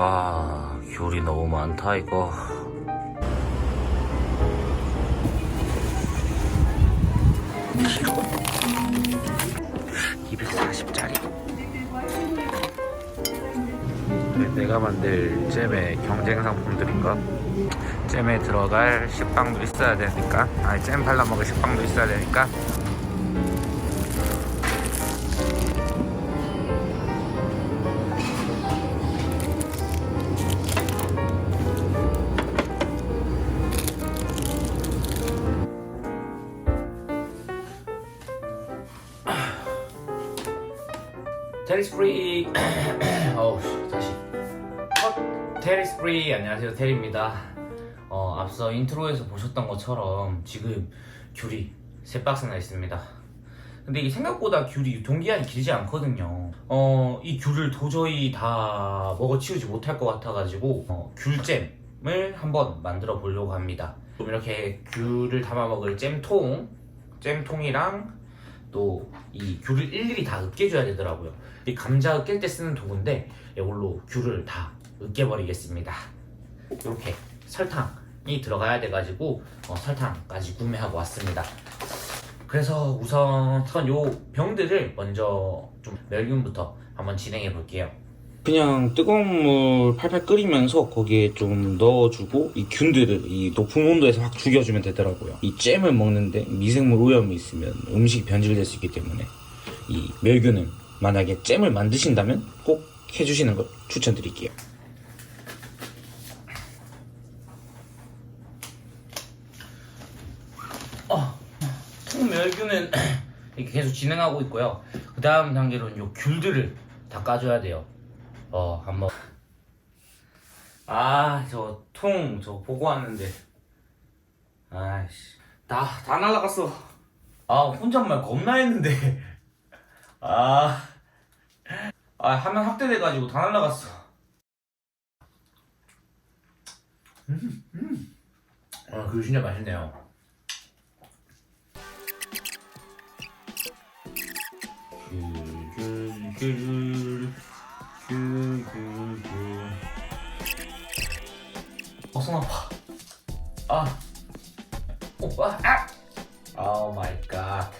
아, 귤이 너무 많다, 이거. 키로 240짜리. 내가 만들 잼의 경쟁 상품들인가? 잼에 들어갈 식빵도 있어야 되니까, 아니, 잼 발라 먹을 식빵도 있어야 되니까, 테리스 프리 어우 다시. 컷 테리스 프리 안녕하세요. 테리입니다. 어 앞서 인트로에서 보셨던 것처럼 지금 귤이 세 박스나 있습니다. 근데 이게 생각보다 귤이 유통기한이 길지 않거든요. 어 이 귤을 도저히 다 먹어치우지 못할 것 같아가지고 어, 귤잼을 한번 만들어 보려고 합니다. 좀 이렇게 귤을 담아 먹을 잼통 잼통이랑 또 이 귤을 일일이 다 으깨줘야 되더라고요. 이 감자 으깰 때 쓰는 도구인데 이걸로 귤을 다 으깨버리겠습니다. 이렇게 설탕이 들어가야 돼가지고 어, 설탕까지 구매하고 왔습니다. 그래서 우선 요 병들을 먼저 좀 멸균부터 한번 진행해 볼게요. 그냥 뜨거운 물 팔팔 끓이면서 거기에 좀 넣어주고 이 균들을 이 높은 온도에서 확 죽여주면 되더라고요. 이 잼을 먹는데 미생물 오염이 있으면 음식이 변질될 수 있기 때문에 이 멸균을 만약에 잼을 만드신다면 꼭 해주시는 걸 추천드릴게요. 어, 통멸균은 이렇게 계속 진행하고 있고요. 그 다음 단계로는 요 귤들을 다 까줘야 돼요. 어, 한번. 아, 저 통, 저 보고 왔는데. 아이씨. 다, 다 날라갔어. 아, 혼잣말 겁나 했는데. 아. 아, 화면 확대돼가지고 다 날라갔어. 음, 음. 아, 그거 진짜 맛있네요. 귤. 귤, 귤, 귤. 어, 손 아파. 아. 오빠, 아! 오 마이 갓.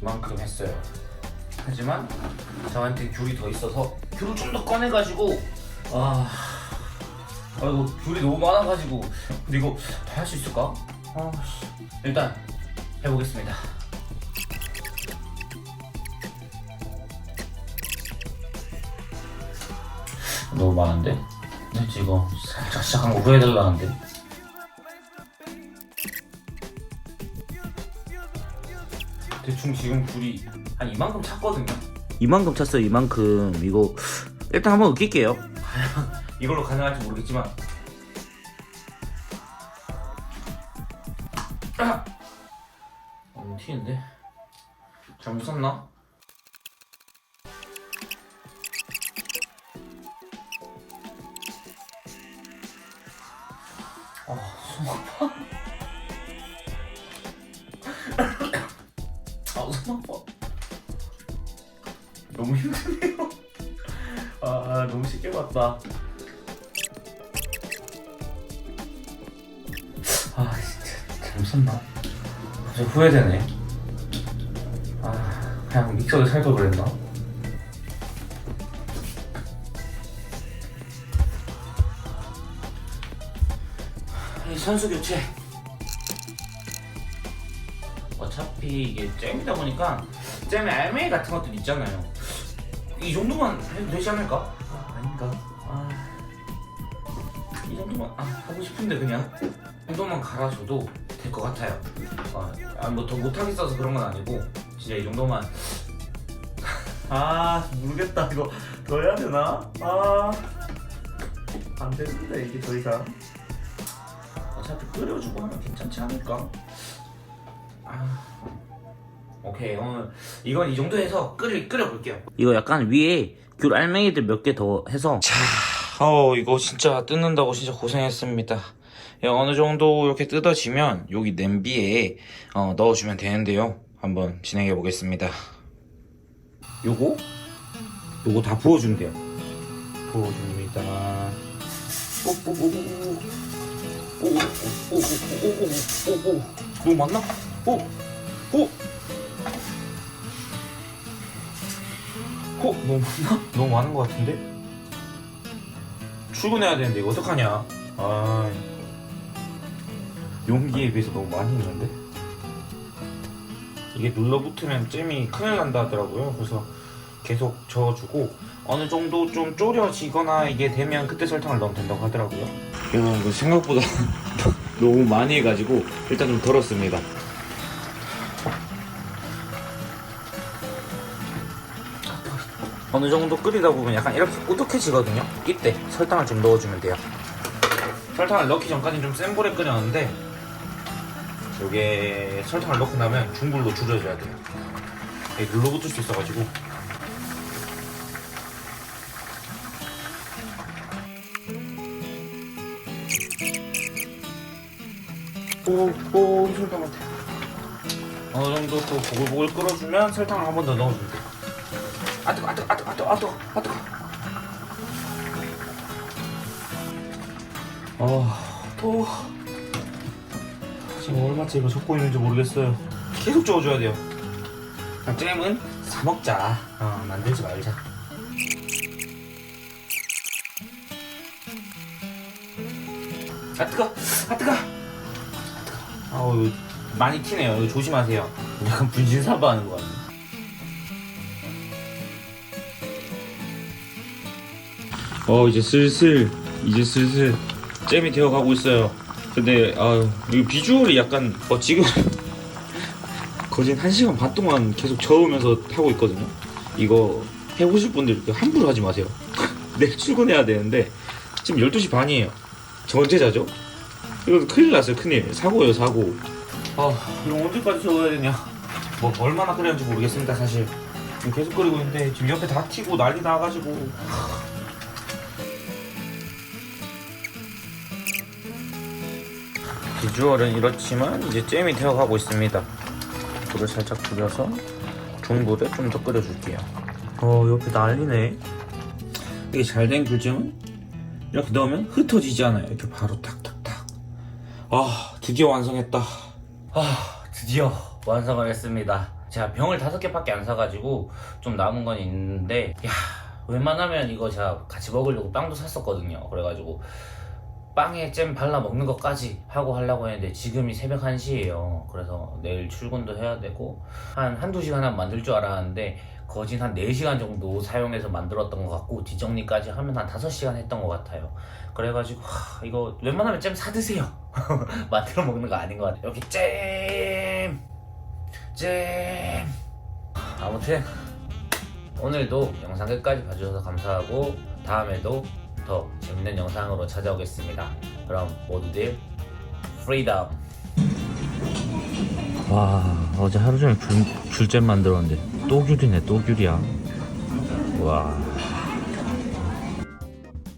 이만큼 했어요. 하지만 저한테 귤이 더 있어서 귤을 좀 더 꺼내가지고 아, 아 이거 귤이 너무 많아가지고 근데 이거 다 할 수 있을까? 아, 씨. 일단 해보겠습니다. 너무 많은데? 네, 이거 살짝 시작한 거 후회될라는데. 대충 지금 굴이 한 이만큼 찼거든요. 이만큼 찼어요. 이만큼 이거 일단 한번 으킬게요. 이걸로 가능할지 모르겠지만. 아! 너무 튀는데? 잘못 샀나? 아, 손 아파. 아, 손 아파. 너무 힘드네요. 아, 너무 쉽게 봤다. 샀나? 갑자기 후회되네. 아, 그냥 믹서기 살걸 그랬나? 이 선수 교체. 어차피 이게 잼이다 보니까 잼에 알맹이 같은 것들 있잖아요. 이 정도만 해도 되지 않을까? 아, 아닌가? 아, 이 정도만 아, 하고 싶은데 그냥 이 정도만 갈아줘도 될 것 같아요. 아, 뭐더 못하겠어서 그런 건 아니고 진짜 이 정도만 아 모르겠다 이거 더 해야 되나? 아안 되는데 이게 더 이상 어차피 끓여주고 하면 괜찮지 않을까? 아, 오케이 오늘 이건 이 정도 해서 끓여 끓여볼게요. 이거 약간 위에 귤 알맹이들 몇 개 더 해서. 자, 어 이거 진짜 뜯는다고 진짜 고생했습니다. 예, 어느 정도 이렇게 뜯어지면 여기 냄비에 어, 넣어주면 되는데요. 한번 진행해 보겠습니다. 요거 요거 다 부어주면 돼요. 부어줍니다. 오오오오오오오오오오오오오 너무 많나? 오 오. 어? 너무 많나? 너무 많은 것 같은데? 출근해야 되는데 이거 어떡하냐? 아 용기에 비해서 너무 많이 있는데? 이게 눌러붙으면 잼이 큰일 난다 하더라고요. 그래서 계속 저어주고 어느 정도 좀 졸여지거나 이게 되면 그때 설탕을 넣으면 된다고 하더라고요. 여러분 그 생각보다 너무 많이 해가지고 일단 좀 덜었습니다. 어느 정도 끓이다 보면 약간 이렇게 우뚝해지거든요. 이때 설탕을 좀 넣어주면 돼요. 설탕을 넣기 전까지 좀센 불에 끓였는데 요게 설탕을 넣고 나면 중불로 줄여줘야 돼요. 이게 눌러붙을 수 있어가지고 오오 설탕 같아. 어느 정도 또 보글보글 끓어주면 설탕을 한 번 더 넣어주면 돼요. 아 뜨거 아 뜨거 아 뜨거 아 뜨거 아 뜨거 아 뜨거 지금 얼마째 이거 섞고 있는지 모르겠어요. 계속 저어줘야 돼요. 그냥 잼은 사 먹자. 어, 만들지 말자. 아 뜨거. 아 뜨거. 아 뜨거. 아우 많이 튀네요. 이거 조심하세요. 약간 분신사바하는 것 같네. 어 이제 슬슬 이제 슬슬 잼이 되어가고 있어요. 근데 아이 비주얼이 약간 어 지금 거진 한 시간 반 동안 계속 저으면서 하고 있거든요. 이거 해보실 분들 함부로 하지 마세요. 내일 출근해야 되는데 지금 12시 반이에요. 저 언제 자죠? 이거 큰일 났어요 큰일 사고예요 사고. 아 이거 언제까지 저어야 되냐? 뭐 얼마나 끓였는지 모르겠습니다 사실. 지금 계속 끓이고 있는데 지금 옆에 다 튀고 난리 나가지고 비주얼은 이렇지만 이제 잼이 되어가고 있습니다. 불을 살짝 줄여서 중불에 좀 더 끓여줄게요. 어 옆에 난리네. 이게 잘 된 귤잼은 이렇게 넣으면 흩어지지 않아요. 이렇게 바로 탁탁탁. 아 드디어 완성했다. 아 드디어 완성을 했습니다. 제가 병을 다섯 개밖에 안 사가지고 좀 남은 건 있는데 야 웬만하면 이거 제가 같이 먹으려고 빵도 샀었거든요. 그래가지고 빵에 잼 발라 먹는 것까지 하고 하려고 했는데 지금이 새벽 1시예요. 그래서 내일 출근도 해야 되고 한 한두 시간 만들 줄 알았는데 거진 한 4시간 정도 사용해서 만들었던 것 같고 뒷정리까지 하면 한 5시간 했던 것 같아요. 그래가지고 하, 이거 웬만하면 잼 사드세요. 만들어 먹는 거 아닌 것 같아요. 이렇게 잼! 잼! 아무튼 오늘도 영상 끝까지 봐주셔서 감사하고 다음에도 더 재밌는 영상으로 찾아오겠습니다. 그럼 모두들 프리덤. 와 어제 하루 종일 줄, 줄잼 만들었는데 또 귤이네 또 귤이야. 와.